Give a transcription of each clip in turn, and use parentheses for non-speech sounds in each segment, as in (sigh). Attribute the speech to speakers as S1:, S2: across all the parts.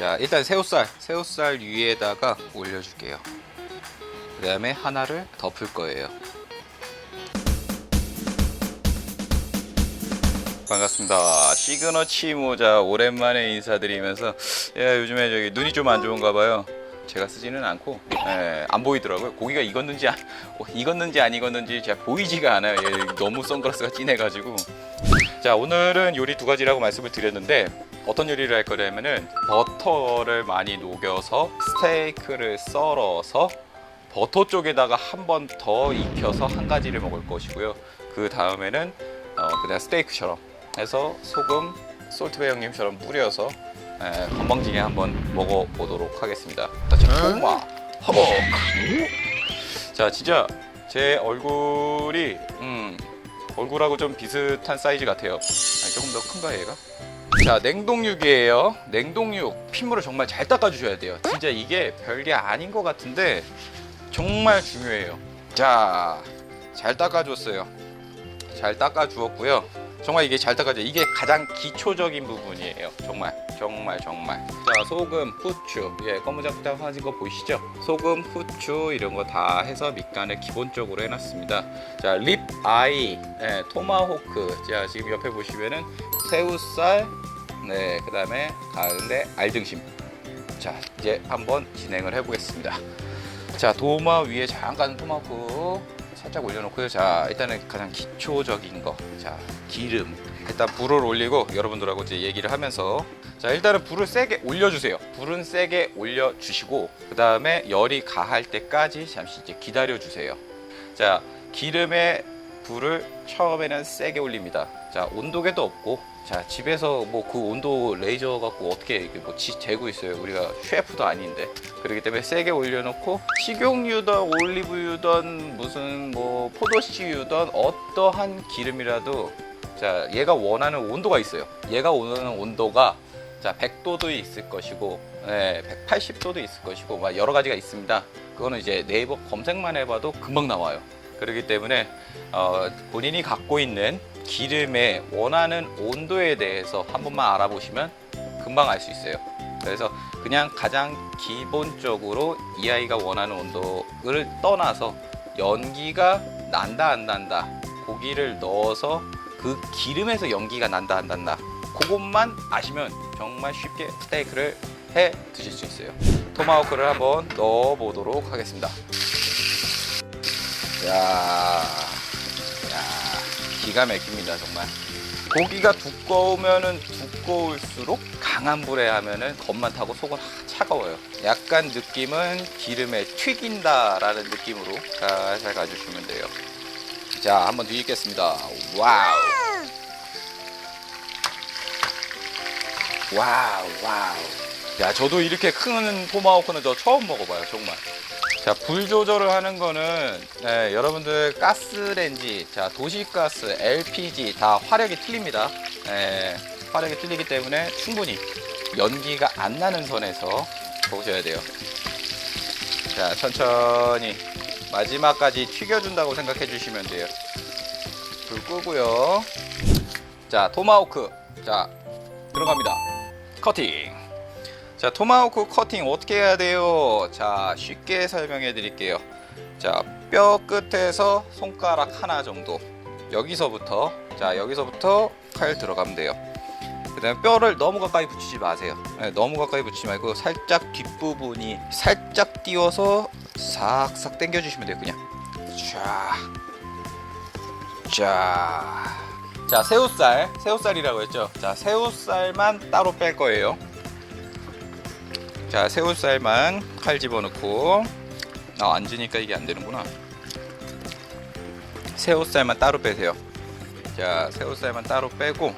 S1: 자 일단 새우살 새우살 위에다가 올려줄게요. 그 다음에 하나를 덮을 거예요. 반갑습니다. 시그너 치 모자 오랜만에 인사드리면서 야 요즘에 저기 눈이 좀 안 좋은가 봐요. 제가 쓰지는 않고 예, 안 보이더라고요. 고기가 익었는지 안, 어, 익었는지 안 익었는지 잘 보이지가 않아요. 예, 너무 선글라스가 진해가지고. 자 오늘은 요리 두 가지라고 말씀을 드렸는데 어떤 요리를 할 거냐면은 버터를 많이 녹여서 스테이크를 썰어서 버터 쪽에다가 한 번 더 익혀서 한 가지를 먹을 것이고요 그 다음에는 어, 그냥 스테이크처럼 해서 소금 솔트베 형님처럼 뿌려서 에, 건방지게 한번 먹어보도록 하겠습니다 자, 토마 허벅 자 진짜 제 얼굴이 음, 얼굴하고 좀 비슷한 사이즈 같아요. 아니, 조금 더 큰가 얘가? 자 냉동육이에요. 냉동육 핏물을 정말 잘 닦아주셔야 돼요. 진짜 이게 별게 아닌 것 같은데 정말 중요해요. 자 잘 닦아줬어요. 잘 닦아주었고요. 정말 이게 잘 닦아져. 이게 가장 기초적인 부분이에요. 정말 정말 정말. 자 소금, 후추, 예 검은작당 하신 거 보이시죠? 소금, 후추 이런 거 다 해서 밑간을 기본적으로 해놨습니다. 자, 립 아이, 네, 토마호크. 자, 지금 옆에 보시면은 새우살, 네, 그 다음에 가운데 알등심. 자, 이제 한번 진행을 해보겠습니다. 자, 도마 위에 잠깐 토마호크 살짝 올려놓고요. 자, 일단은 가장 기초적인 거. 자, 기름. 일단 불을 올리고 여러분들하고 이제 얘기를 하면서 자 일단은 불을 세게 올려주세요 불은 세게 올려주시고 그 다음에 열이 가할 때까지 잠시 이제 기다려주세요 자 기름에 불을 처음에는 세게 올립니다. 자 온도계도 없고 자 집에서 뭐 그 온도 레이저 갖고 어떻게 뭐 지- 재고 있어요? 우리가 셰프도 아닌데. 그렇기 때문에 세게 올려놓고 식용유든 올리브유든 무슨 뭐 포도씨유든 어떠한 기름이라도 자 얘가 원하는 온도가 있어요. 얘가 원하는 온도가 자 100도도 있을 것이고 네, 180도도 있을 것이고 막 여러 가지가 있습니다. 그거는 이제 네이버 검색만 해봐도 금방 나와요 그렇기 때문에 어, 본인이 갖고 있는 기름의 원하는 온도에 대해서 한 번만 알아보시면 금방 알 수 있어요. 그래서 그냥 가장 기본적으로 이 아이가 원하는 온도를 떠나서 연기가 난다 안 난다 고기를 넣어서 그 기름에서 연기가 난다 안 난다 그것만 아시면 정말 쉽게 스테이크를 해 드실 수 있어요. 토마호크를 한번 넣어 보도록 하겠습니다 야, 야 기가 막힙니다 정말. 고기가 두꺼우면은 두꺼울수록 강한 불에 하면은 겉만 타고 속은 차가워요. 약간 느낌은 기름에 튀긴다라는 느낌으로 살살 가주시면 돼요. 자 한번 뒤집겠습니다. 와우. 와우 와우. 야 저도 이렇게 큰 토마호크는 저 처음 먹어봐요 정말 자 불 조절을 하는 거는 네, 여러분들 가스렌지 자 도시가스 LPG 다 화력이 틀립니다. 네, 화력이 틀리기 때문에 충분히 연기가 안 나는 선에서 보셔야 돼요. 자 천천히 마지막까지 튀겨준다고 생각해 주시면 돼요. 불 끄고요. 자 토마호크. 자 들어갑니다. 커팅 자 토마호크 커팅 어떻게 해야 돼요? 자 쉽게 설명해 드릴게요. 자 뼈 끝에서 손가락 하나 정도. 여기서부터 자 여기서부터 칼 들어가면 돼요. 그 다음에 뼈를 너무 가까이 붙이지 마세요. 네, 너무 가까이 붙이지 말고 살짝 뒷부분이 살짝 띄워서 싹싹 당겨 주시면 돼요 그냥. 쫙 자, 자 새우살, 새우살이라고 했죠. 자 새우살만 따로 뺄 거예요. 자 새우살만 칼 집어넣고 아 앉으니까 이게 안 되는구나. 새우살만 따로 빼세요. 자 새우살만 따로 빼고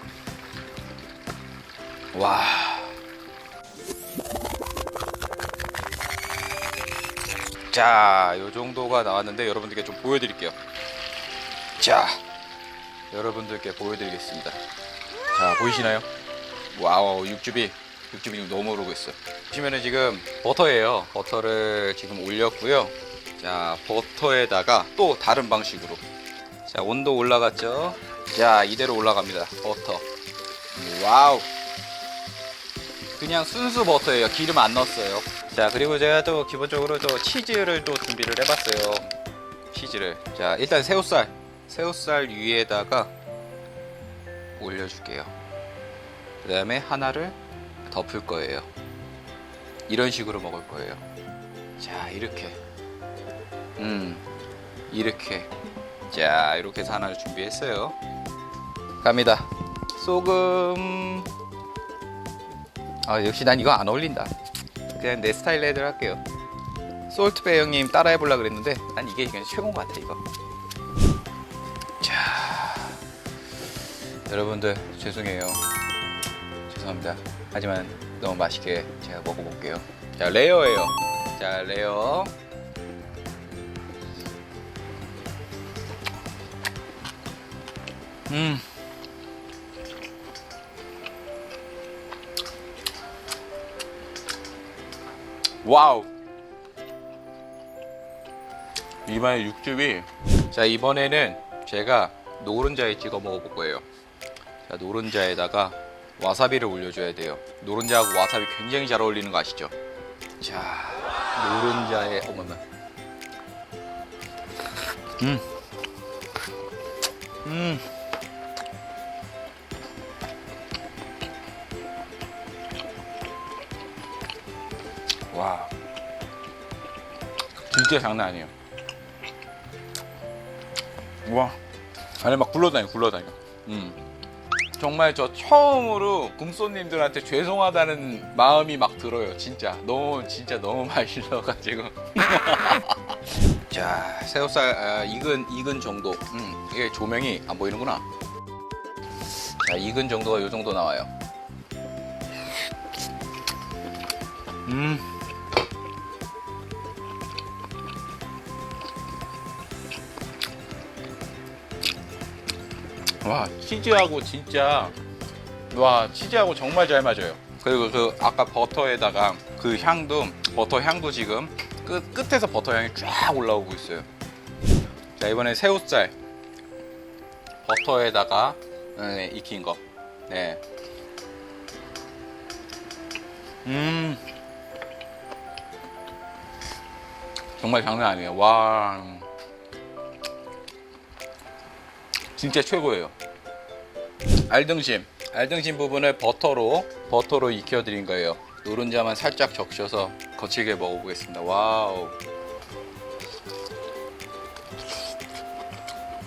S1: 와. 자, 요 정도가 나왔는데 여러분들께 좀 보여드릴게요. 자, 여러분들께 보여드리겠습니다. 자, 보이시나요? 와우, 육즙이, 육즙이 지금 너무 오르고 있어요. 보시면은 지금 버터예요. 버터를 지금 올렸고요. 자, 버터에다가 또 다른 방식으로. 자, 온도 올라갔죠? 자, 이대로 올라갑니다. 버터. 와우. 그냥 순수 버터예요. 기름 안 넣었어요. 자, 그리고 제가 또 기본적으로 또 치즈를 또 준비를 해봤어요. 치즈를. 자, 일단 새우살. 새우살 위에다가 올려줄게요. 그 다음에 하나를 덮을 거예요. 이런 식으로 먹을 거예요. 자, 이렇게. 음, 이렇게. 자, 이렇게 해서 하나를 준비했어요. 갑니다. 소금. 아, 역시 난 이거 안 어울린다. 그냥 내 스타일로 애들 할게요. 솔트베 형님 따라해 보려 그랬는데 난 이게 그냥 최고인 것 같아 이거. 자, 여러분들 죄송해요. 죄송합니다. 하지만 너무 맛있게 제가 먹어볼게요. 자, 레어예요. 자, 레어. 음. 와우. 이번에 육즙이 자 이번에는 제가 노른자에 찍어 먹어볼 거예요. 자 노른자에다가 와사비를 올려줘야 돼요. 노른자하고 와사비 굉장히 잘 어울리는 거 아시죠? 자 노른자에 어머나. 음. 음. 와. 진짜 장난 아니에요. 와. 안에 막 굴러다녀, 굴러다녀. 음. 정말 저 처음으로 궁소님들한테 죄송하다는 마음이 막 들어요. 진짜. 너무, 진짜 너무 (laughs) 맛있어가지고. (laughs) 자, 새우살 아, 익은, 익은 정도. 음, 이게 조명이 안 보이는구나. 자, 익은 정도가 이 정도 나와요. 음. 와 치즈하고 진짜 와 치즈하고 정말 잘 맞아요. 그리고 그 아까 버터에다가 그 향도 버터 향도 지금 끝 끝에서 버터 향이 쫙 올라오고 있어요. 자 이번에 새우살 버터에다가 네, 익힌 거. 네. 음. 정말 장난 아니에요. 와. 진짜 최고예요. 알등심, 알등심 부분을 버터로 버터로 익혀 드린 거예요. 노른자만 살짝 적셔서 거칠게 먹어보겠습니다. 와우.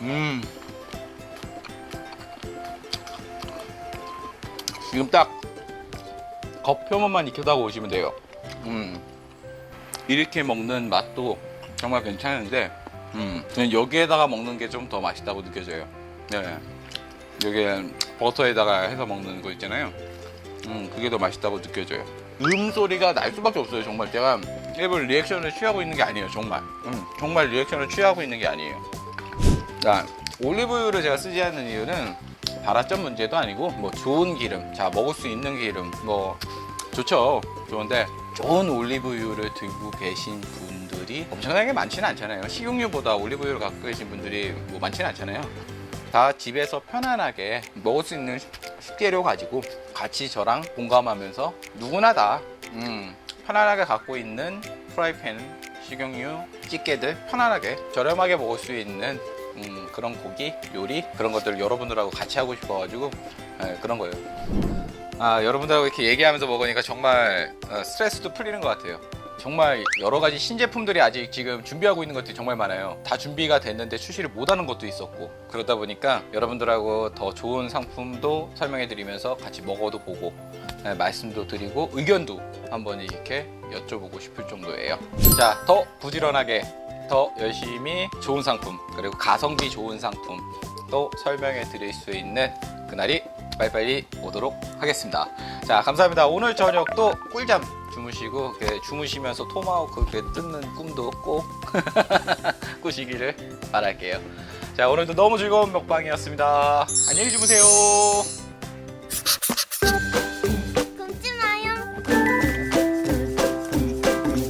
S1: 음. 지금 딱 겉표면만 익혀다가 오시면 돼요. 음. 이렇게 먹는 맛도 정말 괜찮은데, 음. 여기에다가 먹는 게 좀 더 맛있다고 느껴져요. 네. 여기 버터에다가 해서 먹는 거 있잖아요. 음, 그게 더 맛있다고 느껴져요. 음 소리가 날 수밖에 없어요. 정말 제가 일본 리액션을 취하고 있는 게 아니에요. 정말. 음, 정말 리액션을 취하고 있는 게 아니에요. 자, 올리브유를 제가 쓰지 않는 이유는 발화점 문제도 아니고 뭐 좋은 기름, 자 먹을 수 있는 기름 뭐 좋죠. 좋은데 좋은 올리브유를 들고 계신 분들이 엄청나게 많지는 않잖아요. 식용유보다 올리브유를 갖고 계신 분들이 뭐 많지는 않잖아요. 다 집에서 편안하게 먹을 수 있는 식재료 가지고 같이 저랑 공감하면서 누구나 다 음, 편안하게 갖고 있는 프라이팬, 식용유, 찌개들 편안하게 저렴하게 먹을 수 있는 음, 그런 고기, 요리 그런 것들을 여러분들하고 같이 하고 싶어가지고 예, 그런 거예요. 아 여러분들하고 이렇게 얘기하면서 먹으니까 정말 어, 스트레스도 풀리는 것 같아요. 정말 여러 가지 신제품들이 아직 지금 준비하고 있는 것들이 정말 많아요. 다 준비가 됐는데 출시를 못하는 것도 있었고 그러다 보니까 여러분들하고 더 좋은 상품도 설명해드리면서 같이 먹어도 보고 네, 말씀도 드리고 의견도 한번 이렇게 여쭤보고 싶을 정도예요. 자, 더 부지런하게 더 열심히 좋은 상품 그리고 가성비 좋은 상품 또 설명해 드릴 수 있는 그날이 빨리빨리 오도록 하겠습니다. 자, 감사합니다. 오늘 저녁도 꿀잠 주무시고 이렇게 주무시면서 토마호크 이렇게 뜯는 꿈도 꼭 (laughs) 꾸시기를 바랄게요. 자, 오늘도 너무 즐거운 먹방이었습니다. 안녕히 주무세요.